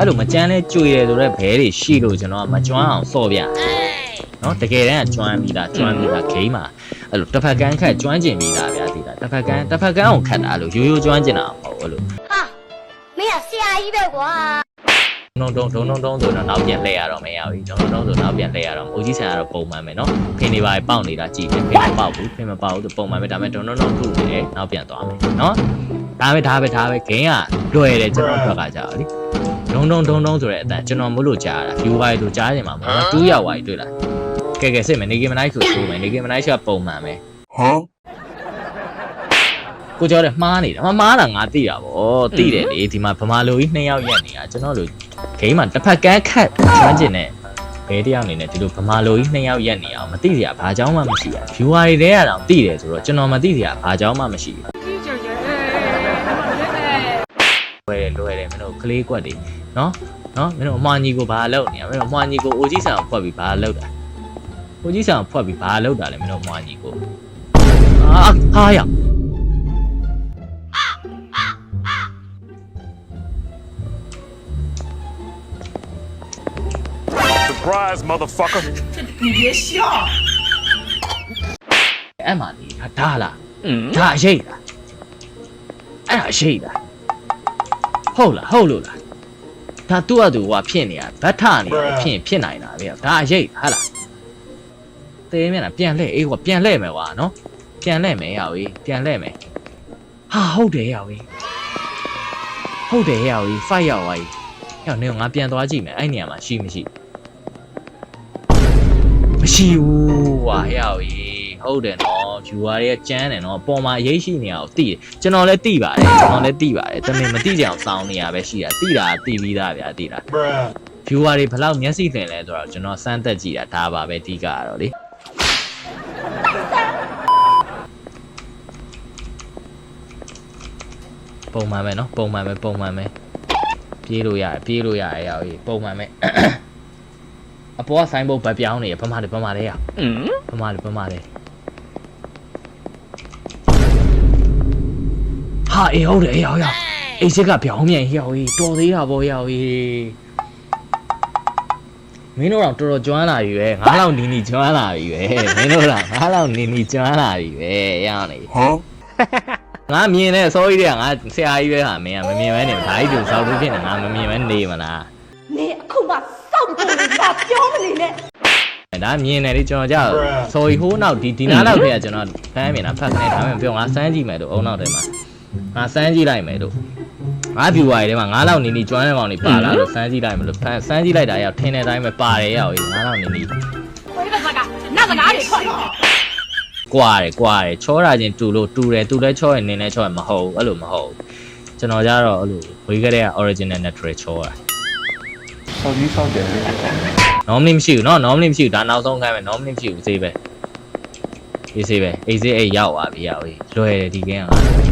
အဲ့လိုမကြမ်းလဲကြွေတယ်ဆိုတော့ဘဲတွေရှိလို့ကျွန်တော်ကမကျွမ်းအောင်စော့ပြနော်တကယ်တမ်းကကျွမ်းပြီးသားကျွမ်းပြီးသားဂိမ်းမှာအဲ့လိုတစ်ဖက်ကန်းခတ်ကျွမ်းကျင်ပြီးသားဗျာဒီလားတစ်ဖက်ကန်းတစ်ဖက်ကန်းအောင်ခတ်တာအဲ့လိုရိုးရိုးကျွမ်းကျင်တာမဟုတ်ဘူးအဲ့လိုဟာမင်းကဆရာကြီးပဲကွာဒုံဒုံဒုံဒုံဒုံဆိုတော့နောက်ပြန်လှည့်ရတော့မရဘူးဒုံဒုံဒုံဆိုနောက်ပြန်လှည့်ရတော့အိုကြီးဆန်ကတော့ပုံမှန်ပဲနော်ဖင်နေပါပေါက်နေတာကြည့်တယ်ဖင်မပေါက်ဘူးဖင်မပေါက်ဘူးသူပုံမှန်ပဲဒါပေမဲ့ဒုံဒုံဒုံခုနေတယ်နောက်ပြန်သွားမယ်နော်ဒါပဲဒါပဲဒါပဲဂိမ်းကလွယ်တယ်ကျွန်တော်ဘက်ကကြာလေ ဒုံဒုံဒုံဒုံဆိုတဲ့အတန်ကျွန်တော်မလို့ကြားတာ view ဝိုင်းဆိုကြားနေမှာမဟုတ်ဘူး2ရောက်ဝိုင်းတွေ့လားကဲကဲစစ်မယ်နေကင်မနိုင်ဆိုဆိုမယ်နေကင်မနိုင်ကပုံမှန်ပဲ Huh? ကိုကြောတဲ့မှားနေတာမမှားတာငါသိတာဗောသိတယ်လေဒီမှာဗမာလူကြီးနှစ်ယောက်ရက်နေတာကျွန်တော်တို့ဂိမ်းမှာတစ်ဖက်ကန်းခတ်ကျွမ်းကျင်တဲ့ဘဲတယောက်အနေနဲ့ဒီလိုဗမာလူကြီးနှစ်ယောက်ရက်နေအောင်မသိစရာဘာကြောင်းမှမရှိဘူး viewer တွေထဲကတော့သိတယ်ဆိုတော့ကျွန်တော်မသိစရာဘာကြောင်းမှမရှိဘူးလွယ်တယ်လွယ်တယ်မင်းတို့ကလေးကွက်တွေ နော်နော်မင်းတို့အမွှာညီကိုဘာလုပ်နေရမင်းတို့အမွှာညီကိုအိုကြီးဆန်ကိုဖွက်ပြီးဘာလုပ်တာအိုကြီးဆန်ကိုဖွက်ပြီးဘာလုပ်တာလဲမင်းတို့အမွှာညီကိုအာဟာရ Surprise, motherfucker. အဲ့မှာနေဒါဒါလားဒါအရေးလားအဲ့ဒါအရေးလားဟုတ်လားဟုတ်လို့လား ဒါသူ့အတူကဖြစ်နေတာဗတ်ထနေတယ်ဖြစ်ရင်ဖြစ်နိုင်တာဗျဒါအရေးဟာလားသေးမျက်နှာပြန်လှည့်အေးကွာပြန်လှည့်မယ်ကွာနော်ပြန်လှည့်မယ်ရအောင်ပြန်လှည့်မယ်ဟာဟုတ်တယ်ရအောင်ဟုတ်တယ်ရအောင်ဖိုက်ရောက်သွားပြီဟဲ့နေငါပြန်သွားကြည့်မယ်အဲ့နေရာမှာရှိမရှိမရှိဘူးကွာဟဲ့အောင်ဟုတ်တယ်နော် viewer တွေကကျန်းတယ်နော်အပေါ်မှာအရေးရှိနေအောင်သိတယ်ကျွန်တော်လည်းသိပါတယ်ကျွန်တော်လည်းသိပါတယ်တမင်မသိကြအောင်စောင်းနေရပဲရှိတာသိတာသိပြီးသားဗျာသိတာ Bruh. viewer တွေဘယ်လောက်မျက်စိသင်လဲဆိုတော့ကျွန်တော်စမ်းသက်ကြည့်တာဒါပါပဲအဓိကကတော့လေပုံမှန်ပဲနော်ပုံမှန်ပဲပုံမှန်ပဲပြေးလို့ရတယ်ပြေးလို့ရတယ်ရောက်ကြီးပုံမှန်ပဲအပေါ်ကဆိုင်းဘုတ်ဗတ်ပြောင်းနေရဗမာတယ်ဗမာတယ်ရဗမာတယ်ဗမာတယ် ဟာအေးဟုတ်တယ်အေးရောက်ရောက်အေးစစ်ကပြောင်းမြန်ရောက်ကြီးတော်သေးတာပေါ့ရောက်ကြီးမင်းတို့တော့တော်တော်ကျွမ်းလာပြီပဲငါးလောက်နီနီကျွမ်းလာပြီပဲမင်းတို့တော့ငါးလောက်နီနီကျွမ်းလာပြီပဲရအောင်လေ Huh? ငါမြင်တဲ့စောကြီးတွေကငါဆရာကြီးပဲဟာမင်းကမမြင်မဲနေဒါကြီးတို့စောက်လို့ဖြစ်နေငါမမြင်မဲနေမလားနေအခုမှစောက်ဖို့လာပြောမနေနဲ့ဒါမြင်တယ်လေကျွန်တော်ကြောက်စောကြီးဟိုးနောက်ဒီဒီနားလောက်ထဲကကျွန်တော်ဖမ်းမြင်တာဖတ်နေဒါမှမပြောငါစမ်းကြည့်မယ်လို့အုံနောက်ထဲမှာ ငါစမ်းကြည့်လိုက်မယ်လို့ငါ viewer တွေထဲမှာငါးလောက်နီနီကျွမ်းတဲ့ကောင်တွေပါလာလို့စမ်းကြည့်လိုက်မလို့ဖမ်းစမ်းကြည့်လိုက်တာရောက်ထင်းတဲ့အတိုင်းပဲပါတယ်ရောက်ငါးလောက်နီနီ ဘယ်ဘက်ကနတ်စကားတွေထွက် ကွာတယ်ကွာတယ်ချောတာချင်းတူလို့တူတယ်တူလဲချောရင်နင်းလဲချောရင်မဟုတ်ဘူးအဲ့လိုမဟုတ်ဘူးကျွန်တော်ကြတော့အဲ့လိုဝေးကလေးက original natural ချောတာ ဆောက်ကြီးဆောက်တယ်လေ normally မရှိဘူးเนาะ normally မရှိဘူးဒါနောက်ဆုံးခိုင်းမယ် normally မရှိဘူးဈေးပဲဒီဈေးပဲအေးဈေးအိတ်ရောက်သွားပြီရောက်ပြီလွယ်တယ်ဒီကင်းက